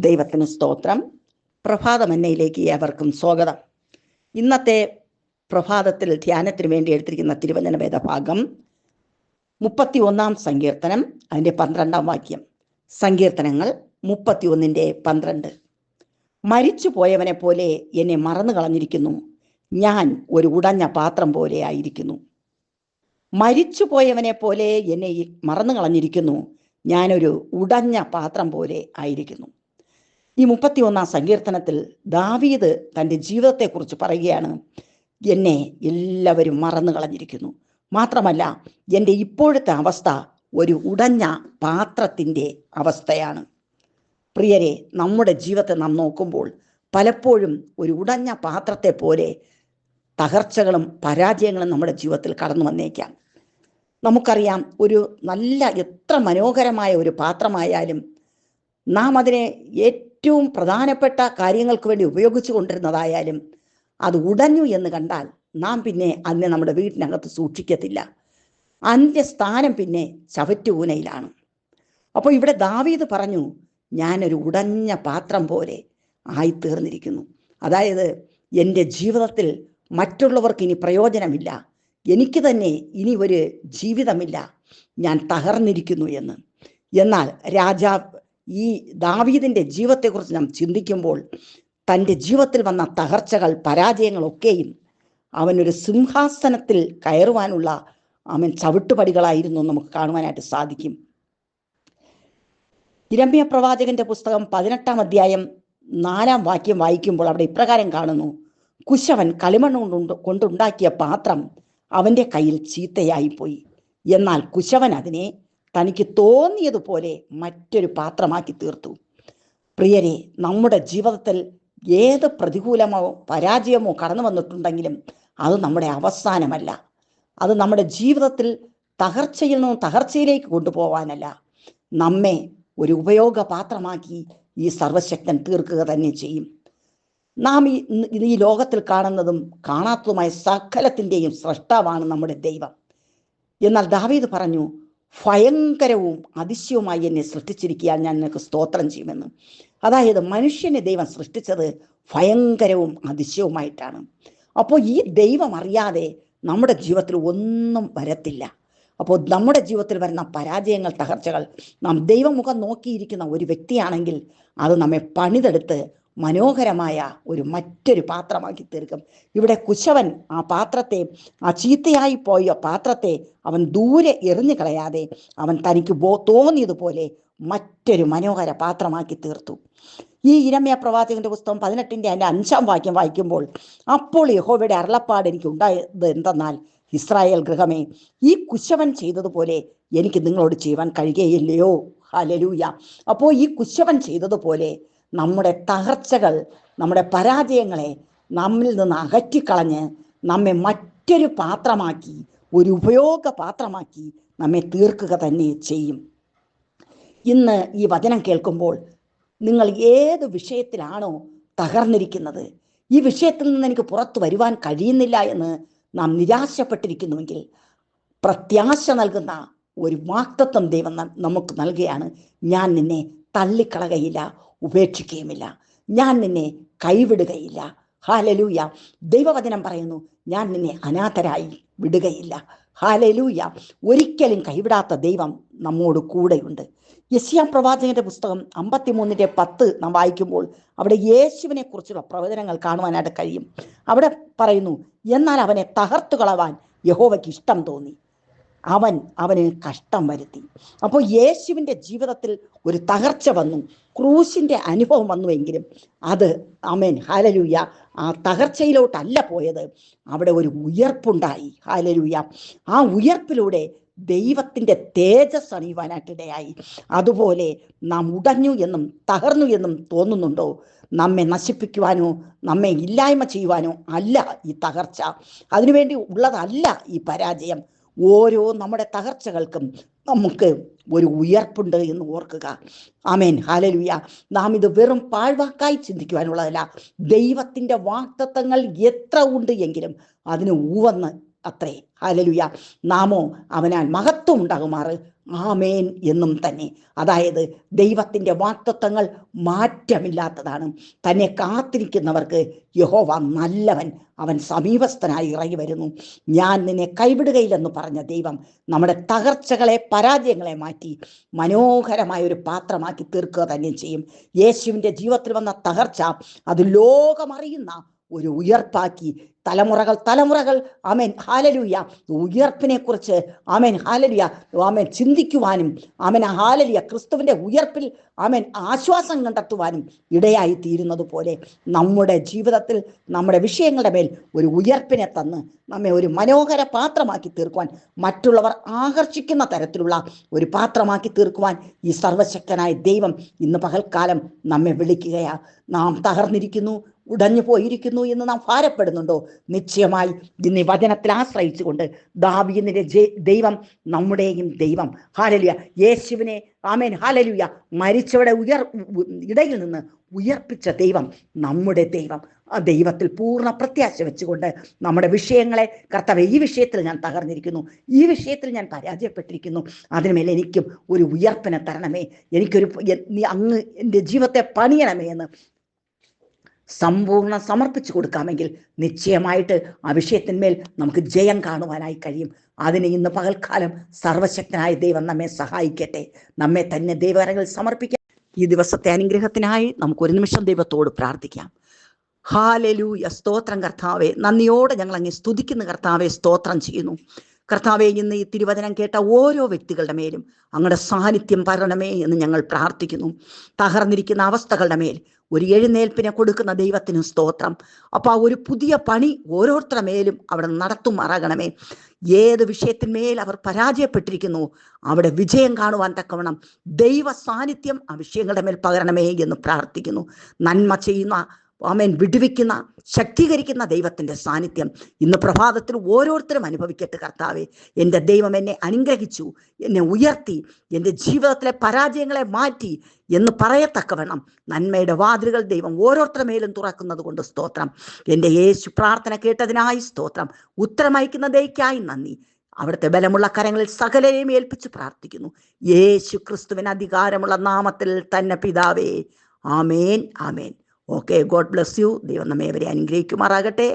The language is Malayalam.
ദൈവത്തിന് സ്തോത്രം. പ്രഭാതമന്നയിലേക്ക് ഏവർക്കും സ്വാഗതം. ഇന്നത്തെ പ്രഭാതത്തിൽ ധ്യാനത്തിന് വേണ്ടി എടുത്തിരിക്കുന്ന തിരുവചന വേദഭാഗം മുപ്പത്തി ഒന്നാം സങ്കീർത്തനം അതിന്റെ പന്ത്രണ്ടാം വാക്യം. സങ്കീർത്തനങ്ങൾ മുപ്പത്തി ഒന്നിന്റെ പന്ത്രണ്ട്. മരിച്ചു പോയവനെ പോലെ എന്നെ മറന്നു കളഞ്ഞിരിക്കുന്നു. ഞാൻ ഒരു ഉടഞ്ഞ പാത്രം പോലെ ആയിരിക്കുന്നു. മരിച്ചു പോയവനെ പോലെ എന്നെ മറന്നു കളഞ്ഞിരിക്കുന്നു. ഞാനൊരു ഉടഞ്ഞ പാത്രം പോലെ ആയിരിക്കുന്നു. ഈ മുപ്പത്തി ഒന്നാം സങ്കീർത്തനത്തിൽ ദാവീദ് തന്റെ ജീവിതത്തെക്കുറിച്ച് പറയുകയാണ് എന്നെ എല്ലാവരും മറന്നു കളഞ്ഞിരിക്കുന്നു. മാത്രമല്ല എന്റെ ഇപ്പോഴത്തെ അവസ്ഥ ഒരു ഉടഞ്ഞ പാത്രത്തിന്റെ അവസ്ഥയാണ്. പ്രിയരെ നമ്മുടെ ജീവിതത്തെ നാം നോക്കുമ്പോൾ പലപ്പോഴും ഒരു ഉടഞ്ഞ പാത്രത്തെ പോലെ തകർച്ചകളും പരാജയങ്ങളും നമ്മുടെ ജീവിതത്തിൽ കടന്നു വന്നേക്കാം. നമുക്കറിയാം ഒരു നല്ല എത്ര മനോഹരമായ ഒരു പാത്രമായാലും നാം അതിനെ ഏറ്റവും പ്രധാനപ്പെട്ട കാര്യങ്ങൾക്ക് വേണ്ടി ഉപയോഗിച്ചു കൊണ്ടിരുന്നതായാലും അത് ഉടഞ്ഞു എന്ന് കണ്ടാൽ നാം പിന്നെ അതിനെ നമ്മുടെ വീട്ടിനകത്ത് സൂക്ഷിക്കത്തില്ല. അതിന്റെ സ്ഥാനം പിന്നെ ചവറ്റുകൂനയിലാണ് അപ്പോൾ ഇവിടെ ദാവീദ് പറഞ്ഞു ഞാനൊരു ഉടഞ്ഞ പാത്രം പോലെ ആയിത്തീർന്നിരിക്കുന്നു. അതായത് എന്റെ ജീവിതത്തിൽ മറ്റുള്ളവർക്ക് ഇനി പ്രയോജനമില്ല. എനിക്ക് തന്നെ ഇനി ഒരു ജീവിതമില്ല. ഞാൻ തകർന്നിരിക്കുന്നു എന്ന്. എന്നാൽ രാജാവ് ഈ ദാവീദിന്റെ ജീവിതത്തെക്കുറിച്ച് നാം ചിന്തിക്കുമ്പോൾ തന്റെ ജീവിതത്തിൽ വന്ന തകർച്ചകൾ പരാജയങ്ങളൊക്കെയും അവനൊരു സിംഹാസനത്തിൽ കയറുവാനുള്ള അവൻ ചവിട്ടുപടികളായിരുന്നു നമുക്ക് കാണുവാനായിട്ട് സാധിക്കും. ഇരമ്യ പ്രവാചകന്റെ പുസ്തകം പതിനെട്ടാം അധ്യായം നാലാം വാക്യം വായിക്കുമ്പോൾ അവിടെ ഇപ്രകാരം കാണുന്നു. കുശവൻ കളിമണ്ണ് കൊണ്ടുണ്ട് കൊണ്ടുണ്ടാക്കിയ പാത്രം അവന്റെ കയ്യിൽ ചീത്തയായിപ്പോയി. എന്നാൽ കുശവൻ അതിനെ തനിക്ക് തോന്നിയതുപോലെ മറ്റൊരു പാത്രമാക്കി തീർത്തു. പ്രിയരെ നമ്മുടെ ജീവിതത്തിൽ ഏത് പ്രതികൂലമോ പരാജയമോ കടന്നു വന്നിട്ടുണ്ടെങ്കിലും അത് നമ്മുടെ അവസാനമല്ല. അത് നമ്മുടെ ജീവിതത്തിൽ തകർച്ചയിൽ നിന്നും തകർച്ചയിലേക്ക് കൊണ്ടുപോവാനല്ല. നമ്മെ ഒരു ഉപയോഗപാത്രമാക്കി ഈ സർവശക്തൻ തീർക്കുക തന്നെ ചെയ്യും. നാം ഈ ഈ ലോകത്തിൽ കാണുന്നതും കാണാത്തതുമായ സകലത്തിന്റെയും സൃഷ്ടാവാണ് നമ്മുടെ ദൈവം. എന്നാൽ ദാവീദ് പറഞ്ഞു ഭയങ്കരവും അതിശയവുമായി എന്നെ സൃഷ്ടിച്ചിരിക്കാൻ ഞാൻ നിനക്ക് സ്തോത്രം ചെയ്യുമെന്ന്. അതായത് മനുഷ്യനെ ദൈവം സൃഷ്ടിച്ചത് ഭയങ്കരവും അതിശയവുമായിട്ടാണ്. അപ്പോൾ ഈ ദൈവം അറിയാതെ നമ്മുടെ ജീവിതത്തിൽ ഒന്നും വരത്തില്ല. അപ്പോൾ നമ്മുടെ ജീവിതത്തിൽ വരുന്ന പരാജയങ്ങൾ തകർച്ചകൾ നാം ദൈവമുഖം നോക്കിയിരിക്കുന്ന ഒരു വ്യക്തിയാണെങ്കിൽ അത് നമ്മെ പണിതെടുത്ത് മനോഹരമായ ഒരു മറ്റൊരു പാത്രമാക്കി തീർക്കും. ഇവിടെ കുശവൻ ആ പാത്രത്തെ ആ ചീത്തയായി പോയ പാത്രത്തെ അവൻ ദൂരെ എറിഞ്ഞു കളയാതെ അവൻ തനിക്ക് ബോ തോന്നിയതുപോലെ മറ്റൊരു മനോഹര പാത്രമാക്കി തീർത്തു. ഈ ഇരമ്യ പ്രവാചകന്റെ പുസ്തകം പതിനെട്ടിന്റെ അതിന്റെ അഞ്ചാം വാക്യം വായിക്കുമ്പോൾ അപ്പോൾ യഹോവയുടെ അരുളപ്പാട് എനിക്ക് ഉണ്ടായത് എന്തെന്നാൽ ഇസ്രായേൽ ഗൃഹമേ ഈ കുശവൻ ചെയ്തതുപോലെ എനിക്ക് നിങ്ങളോട് ചെയ്യുവാൻ കഴിയുകയില്ലയോ? ഹലലൂയ അപ്പോൾ ഈ കുശവൻ ചെയ്തതുപോലെ നമ്മുടെ തകർച്ചകൾ നമ്മുടെ പരാജയങ്ങളെ നമ്മിൽ നിന്ന് അകറ്റിക്കളഞ്ഞ് നമ്മെ മറ്റൊരു പാത്രമാക്കി ഒരു ഉപയോഗ പാത്രമാക്കി നമ്മെ തീർക്കുക തന്നെ ചെയ്യും. ഇന്ന് ഈ വചനം കേൾക്കുമ്പോൾ നിങ്ങൾ ഏത് വിഷയത്തിലാണോ തകർന്നിരിക്കുന്നത് ഈ വിഷയത്തിൽ നിന്ന് എനിക്ക് പുറത്തു വരുവാൻ കഴിയുന്നില്ല എന്ന് നാം നിരാശപ്പെട്ടിരിക്കുന്നുവെങ്കിൽ പ്രത്യാശ നൽകുന്ന ഒരു വാക്തത്വം ദൈവം നമുക്ക് നൽകുകയാണ് ഞാൻ നിന്നെ തള്ളിക്കളകയില്ല ഉപേക്ഷിക്കുകയുമില്ല. ഞാൻ നിന്നെ കൈവിടുകയില്ല. ഹാലലൂയ. ദൈവവചനം പറയുന്നു ഞാൻ നിന്നെ അനാഥരായി വിടുകയില്ല. ഹാലലൂയ. ഒരിക്കലും കൈവിടാത്ത ദൈവം നമ്മോട് കൂടെയുണ്ട്. യസ്യാം പ്രവാചകന്റെ പുസ്തകം അമ്പത്തിമൂന്നിന്റെ പത്ത് നാം വായിക്കുമ്പോൾ അവിടെ യേശുവിനെ കുറിച്ചുള്ള പ്രവചനങ്ങൾ കാണുവാനായിട്ട് കഴിയും. അവിടെ പറയുന്നു എന്നാൽ അവനെ തകർത്തു കളവാൻ യഹോവയ്ക്ക് ഇഷ്ടം തോന്നി. അവൻ അവന് കഷ്ടം വരുത്തി. അപ്പോൾ യേശുവിന്റെ ജീവിതത്തിൽ ഒരു തകർച്ച വന്നു. ക്രൂശിന്റെ അനുഭവം വന്നുവെങ്കിലും അത് അമേൻ ഹാലലൂയ ആ തകർച്ചയിലോട്ടല്ല പോയത്. അവിടെ ഒരു ഉയർപ്പുണ്ടായി. ഹാലലൂയ ആ ഉയർപ്പിലൂടെ ദൈവത്തിന്റെ തേജസ് അണിയുവാനായിട്ടിടയായി അതുപോലെ നാം ഉടഞ്ഞു എന്നും തകർന്നു എന്നും തോന്നുന്നുണ്ടോ? നമ്മെ നശിപ്പിക്കുവാനോ നമ്മെ ഇല്ലായ്മ ചെയ്യുവാനോ അല്ല ഈ തകർച്ച. അതിനുവേണ്ടി ഉള്ളതല്ല ഈ പരാജയം. ഓരോ നമ്മുടെ തകർച്ചകൾക്കും നമുക്ക് ഒരു ഉയർപ്പുണ്ട് എന്ന് ഓർക്കുക. ആമേൻ. ഹാലലുയ നാം ഇത് വെറും പാഴ്വാക്കായി ചിന്തിക്കുവാനുള്ളതല്ല. ദൈവത്തിന്റെ വാക്തത്വങ്ങൾ എത്ര ഉണ്ട് എങ്കിലും അതിന് ഊവന്ന് അത്രേ. ഹാലലുയ നാമോ അവനാൽ മഹത്വം ഉണ്ടാകുമാറ്. ആമേൻ എന്നും തന്നെ. അതായത് ദൈവത്തിന്റെ വാക്തത്വങ്ങൾ മാറ്റമില്ലാത്തതാണ്. തന്നെ കാത്തിരിക്കുന്നവർക്ക് യഹോവ നല്ലവൻ അവൻ സമീപസ്ഥനായി ഇറങ്ങി വരുന്നു. ഞാൻ നിന്നെ കൈവിടുകയില്ലെന്ന് പറഞ്ഞ ദൈവം നമ്മുടെ തകർച്ചകളെ പരാജയങ്ങളെ മാറ്റി മനോഹരമായ ഒരു പാത്രമാക്കി തീർക്കുക തന്നെ ചെയ്യും. യേശുവിന്റെ ജീവിതത്തിൽ വന്ന തകർച്ച അത് ലോകമറിയുന്ന ഒരു ഉയർപ്പാക്കി. തലമുറകൾ തലമുറകൾ ആമേൻ ഹാലലുയ. ഉയർപ്പിനെ കുറിച്ച് ആമേൻ ഹാലലുയ ആമേൻ ചിന്തിക്കുവാനും ആമേൻ ഹാലലിയ ക്രിസ്തുവിന്റെ ഉയർപ്പിൽ ആമേൻ ആശ്വാസം കണ്ടെത്തുവാനും ഇടയായി തീരുന്നത് പോലെ നമ്മുടെ ജീവിതത്തിൽ നമ്മുടെ വിഷയങ്ങളുടെ മേൽ ഒരു ഉയർപ്പിനെ തന്ന് നമ്മെ ഒരു മനോഹര പാത്രമാക്കി തീർക്കുവാൻ മറ്റുള്ളവർ ആകർഷിക്കുന്ന തരത്തിലുള്ള ഒരു പാത്രമാക്കി തീർക്കുവാൻ ഈ സർവശക്തനായ ദൈവം ഇന്ന് പകൽക്കാലം നമ്മെ വിളിക്കുകയാ. നാം തകർന്നിരിക്കുന്നു ഉടഞ്ഞു പോയിരിക്കുന്നു എന്ന് നാം ഭാരപ്പെടുന്നുണ്ടോ? നിശ്ചയമായി ഇന്ന് വചനത്തിൽ ആശ്രയിച്ചുകൊണ്ട് ദാവീദിന്റെ ദൈവം നമ്മുടെയും ദൈവം. ഹാലലിയ യേശുവിനെ ആമേൻ. ഹാലലിയ മരിച്ചവിടെ ഉയർ ഇടയിൽ നിന്ന് ഉയർപ്പിച്ച ദൈവം നമ്മുടെ ദൈവം. ആ ദൈവത്തിൽ പൂർണ പ്രത്യാശ വെച്ചുകൊണ്ട് നമ്മുടെ വിഷയങ്ങളെ കർത്താവ് ഈ വിഷയത്തിൽ ഞാൻ തകർന്നിരിക്കുന്നു. ഈ വിഷയത്തിൽ ഞാൻ പരാജയപ്പെട്ടിരിക്കുന്നു. അതിനുമേൽ എനിക്കും ഒരു ഉയർപ്പിനെ തരണമേ. എനിക്കൊരു നീ അങ്ങ് എന്റെ ജീവിതത്തെ പണിയണമേ എന്ന് സമ്പൂർണ സമർപ്പിച്ചു കൊടുക്കാമെങ്കിൽ നിശ്ചയമായിട്ട് ആ വിഷയത്തിന്മേൽ നമുക്ക് ജയം കാണുവാനായി കഴിയും. അതിന് ഇന്ന് പകൽക്കാലം സർവശക്തനായ ദൈവം നമ്മെ സഹായിക്കട്ടെ. നമ്മെ തന്നെ ദൈവകരങ്ങൾ സമർപ്പിക്കാം. ഈ ദിവസത്തെ അനുഗ്രഹത്തിനായി നമുക്ക് ഒരു നിമിഷം ദൈവത്തോട് പ്രാർത്ഥിക്കാം. ഹാലലൂയ. സ്തോത്രം കർത്താവെ. നന്ദിയോടെ ഞങ്ങൾ അങ്ങ് സ്തുതിക്കുന്ന കർത്താവെ സ്തോത്രം ചെയ്യുന്നു. കർത്താവെ ഇന്ന് ഈ തിരുവചനം കേട്ട ഓരോ വ്യക്തികളുടെ മേലും അങ്ങയുടെ സാന്നിധ്യം പരണമേ എന്ന് ഞങ്ങൾ പ്രാർത്ഥിക്കുന്നു. തകർന്നിരിക്കുന്ന അവസ്ഥകളുടെ മേൽ ഒരു എഴുന്നേൽപ്പിനെ കൊടുക്കുന്ന ദൈവത്തിന് സ്തോത്രം. അപ്പോൾ ഒരു പുതിയ പണി ഓരോരുത്തരുടെ മേലും അവിടെ നടത്തുമാറാകണമേ. ഏത് വിഷയത്തിന്മേൽ അവർ പരാജയപ്പെട്ടിരിക്കുന്നു അവിടെ വിജയം കാണുവാൻ തക്കവണ്ണം ദൈവ സാന്നിധ്യം ആ വിഷയങ്ങളുടെ മേൽ പകരണമേ എന്ന് പ്രാർത്ഥിക്കുന്നു. നന്മ ചെയ്യുന്ന ആമേൻ. വിടുവിക്കുന്ന ശക്തീകരിക്കുന്ന ദൈവത്തിന്റെ സാന്നിധ്യം ഇന്ന് പ്രഭാതത്തിൽ ഓരോരുത്തരും അനുഭവിക്കട്ടെ കർത്താവെ. എന്റെ ദൈവം എന്നെ അനുഗ്രഹിച്ചു എന്നെ ഉയർത്തി എന്റെ ജീവിതത്തിലെ പരാജയങ്ങളെ മാറ്റി എന്ന് പറയത്തക്കവണ്ണം നന്മയുടെ വാതിലുകൾ ദൈവം ഓരോരുത്തരുടെ മേലും തുറക്കുന്നത് കൊണ്ട് സ്തോത്രം. എന്റെ യേശു പ്രാർത്ഥന കേട്ടതിനായി സ്തോത്രം. ഉത്തരമയക്കുന്ന ദൈക്കായി നന്ദി. അവിടുത്തെ ബലമുള്ള കരങ്ങളിൽ സകലരെയും ഏൽപ്പിച്ച് പ്രാർത്ഥിക്കുന്നു. യേശു ക്രിസ്തുവിന് അധികാരമുള്ള നാമത്തിൽ തന്നെ പിതാവേ. ആമേൻ ആമേൻ. ഓക്കെ ഗോഡ് ബ്ലസ് യു ദൈവം നമ്മെ അവരെ അനുഗ്രഹിക്കുമാറാകട്ടെ.